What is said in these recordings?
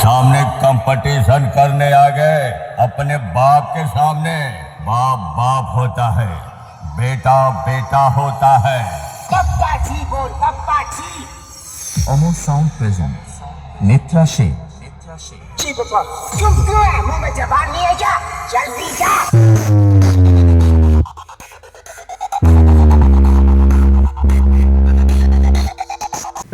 सामने कंपटीशन करने आ गए। अपने बाप के सामने। बाप बाप होता है। बेटा बेटा होता है। पप्पा जी बोल पप्पा जी ओमो साउंड प्रेजेंट नेत्रा शेख। जी पापा चुप क्यों है? मुँह में जबान नहीं है क्या? जल्दी जा।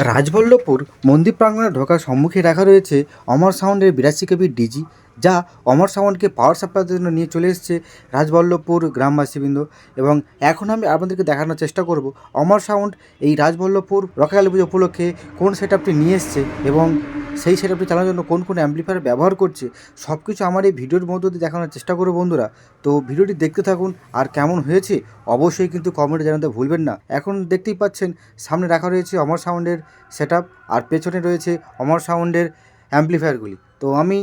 রাজবল্লভপুর মন্দির প্রাঙ্গণে ঢোকার সম্মুখে রাখা রয়েছে অমর সাউন্ডের বিরাশি কেবির ডিজি, যা অমর সাউন্ডকে পাওয়ার সাপ্লাইয়ের জন্য নিয়ে চলে এসছে রাজবল্লভপুর গ্রামবাসীবৃন্দ। এবং এখন আমি আপনাদেরকে দেখানোর চেষ্টা করব অমর সাউন্ড এই রাজবল্লভপুর রকালী পুজো উপলক্ষে কোন সেট নিয়ে এসছে এবং সেই সেট আপটি চালানোর জন্য কোন কোন অ্যাম্পলিফায়ার ব্যবহার করছে সব কিছু আমার এই ভিডিওর মধ্য দিয়ে দেখানোর চেষ্টা করব বন্ধুরা। তো ভিডিওটি দেখতে থাকুন আর কেমন হয়েছে, অবশ্যই কিন্তু কমেন্টে জানাতে ভুলবেন না। এখন দেখতেই পাচ্ছেন, সামনে রাখা রয়েছে অমর সাউন্ডের সেট আর পেছনে রয়েছে অমর সাউন্ডের অ্যাম্পলিফায়ারগুলি। তো আমি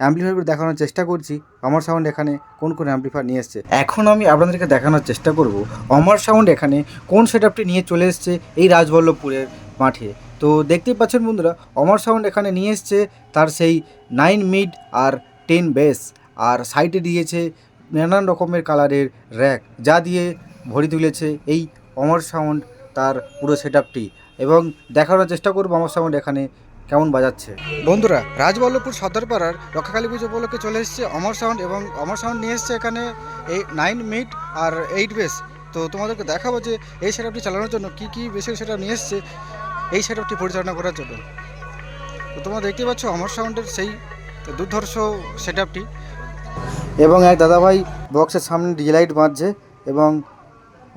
অ্যাম্পলিফায়ারগুলো দেখানোর চেষ্টা করছি, অমর সাউন্ড এখানে কোন কোন অ্যাম্পলিফায়ার নিয়ে এসছে। এখন আমি আপনাদেরকে দেখানোর চেষ্টা করব, অমর সাউন্ড এখানে কোন সেটআপটি নিয়ে চলে এসছে এই রাজবল্লভপুরের মাঠে। তো দেখতেই পাচ্ছেন বন্ধুরা, অমর সাউন্ড এখানে নিয়ে এসছে তার সেই নাইন মিড আর টেন বেস আর সাইডে দিয়েছে নানান রকমের কালারের র্যাক যা দিয়ে ভরি তুলেছে এই অমর সাউন্ড তার পুরো সেট এবং দেখানোর চেষ্টা করব অমর সাউন্ড এখানে কেমন বাজাচ্ছে। বন্ধুরা, রাজবল্লভপুর সদরপাড়ার রক্ষাকালী পুজো উপলক্ষে চলে এসেছে অমর সাউন্ড এবং অমর সাউন্ড নিয়ে এসছে এখানে এই নাইন মিড আর এইট বেস তো তোমাদেরকে দেখাবো যে এই সেটআপটি চালানোর জন্য কী কী বেসের সেটা নিয়ে এসছে। এই সেটআপটি পরিচালনা করার জন্য। তো তোমরা দেখতে পাচ্ছ অমর সাউন্ডের সেই দুর্ধর্ষ সেট আপটি এবং এক দাদাভাই বক্সের সামনে ডিজে লাইট বাঁধছে এবং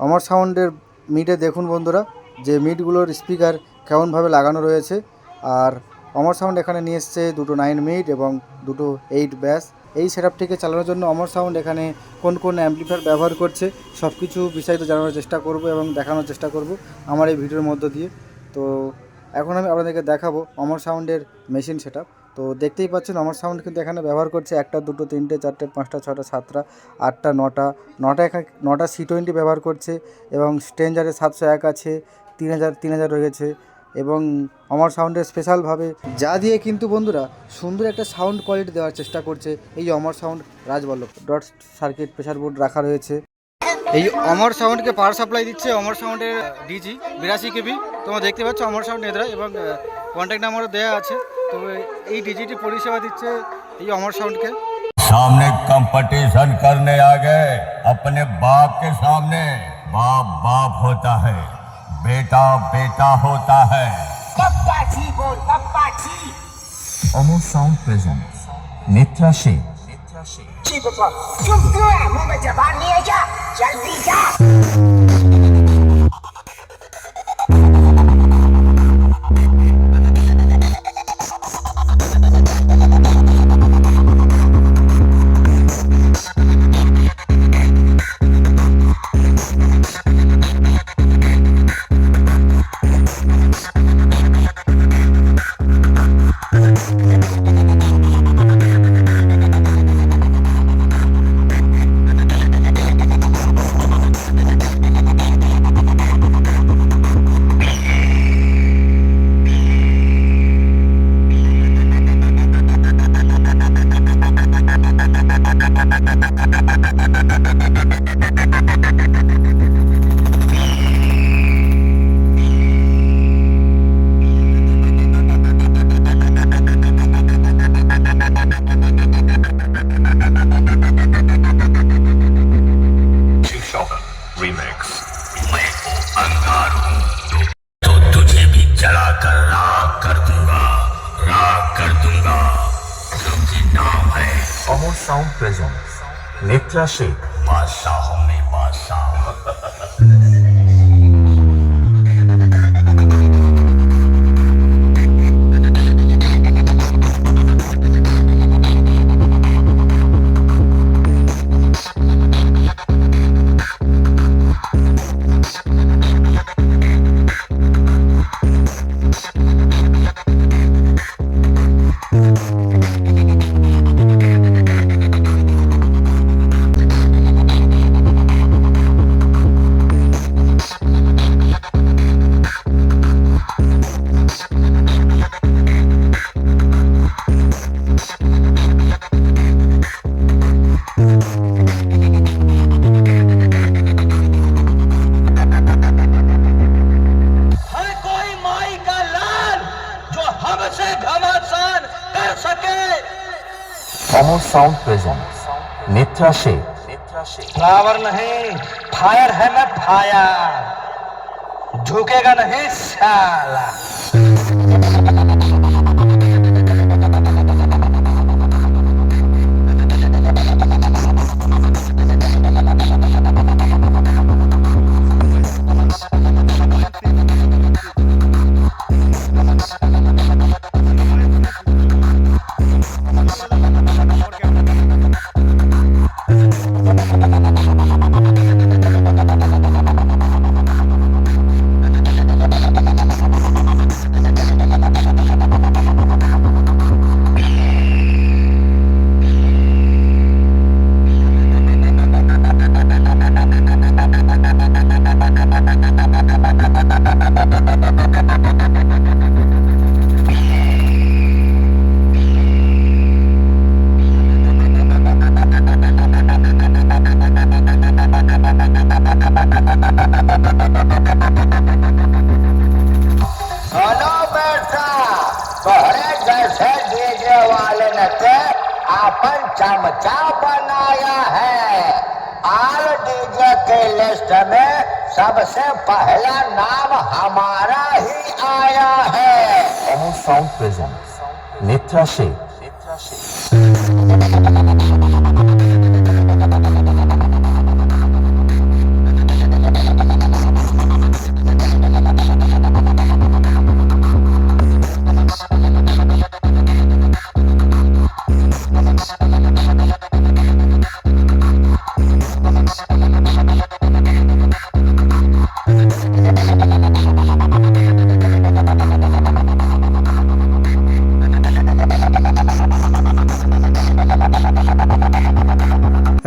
অমর সাউন্ডের মিডে দেখুন বন্ধুরা, যে মিডগুলোর স্পিকার কেমনভাবে লাগানো রয়েছে। আর অমর সাউন্ড এখানে নিয়ে এসছে দুটো নাইন মিড এবং দুটো এইট ব্যাস এই সেটআপটিকে চালানোর জন্য অমর সাউন্ড এখানে কোন কোন অ্যাম্পলিফায়ার ব্যবহার করছে সব কিছু বিস্তারিত জানানোর চেষ্টা করব এবং দেখানোর চেষ্টা করব আমার এই ভিডিওর মধ্য দিয়ে। তো এখন আমি আপনাদেরকে দেখাবো অমর সাউন্ডের মেশিন সেটআপ। তো দেখতেই পাচ্ছেন অমর সাউন্ড কিন্তু এখানে ব্যবহার করছে একটা, দুটো, তিনটে, চারটে, পাঁচটা, ছটা, সাতটা, আটটা, নটা নটা এখানে, নটা সি টোয়েন্টি ব্যবহার করছে এবং স্ট্রেঞ্জারে সাতশো এক আছে, তিন হাজার তিন হাজার রয়েছে এবং অমর সাউন্ডের স্পেশালভাবে যা দিয়ে কিন্তু বন্ধুরা সুন্দর একটা সাউন্ড কোয়ালিটি দেওয়ার চেষ্টা করছে এই Amar sound Rajballav. Dot circuit, pressure board রাখা রয়েছে। এই অমর সাউন্ডকে পাওয়ার সাপ্লাই দিচ্ছে অমর সাউন্ডের ডিজি বিরাশি কেবি তোমরা দেখতে পাচ্ছ অমর সাউন্ড নেদ্রা এবং কন্ট্যাক্ট নাম্বারও দেওয়া আছে তো এই ডিজিটি পরিষেবা দিচ্ছে এই অমর সাউন্ডকে सामने कंपटीशन करने आ गए अपने बाप के सामने बाप बाप होता है बेटा बेटा होता है पप्पा जी बोल पप्पा जी অমর সাউন্ড প্রেজেন্ট নেত্রা শেখ जी पापा चुप है मुँह में जबान नहीं है क्या जल्दी जा sound presence. Netra Sheikh. Masha, homie, Masha. Sound present Netra से फ्लावर नहीं फायर है मैं फायर झुकेगा नहीं साला सुनो बेटा तोहरे जैसे डीजे वाले ने अपन चमचा बनाया है। आल डीजे के लिस्ट में सबसे पहला नाम हमारा ही आया है। Sound present Netra Sheikh.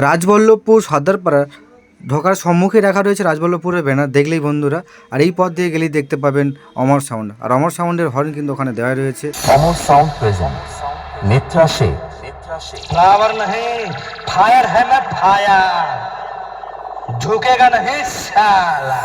Rajballavpur Sardarpara ঢোকার সম্মুখে রাখা রয়েছে রাজবল্লভপুরের ব্যানার দেখলেই বন্ধুরা আর এই পথ দিয়ে গেলেই দেখতে পাবেন অমর সাউন্ড আর অমর সাউন্ডের হর্ন কিন্তু ওখানে দেওয়া রয়েছে Amar sound present Netra Sheikh flower नहीं फायर है मैं फायर झुकेगा नहीं साला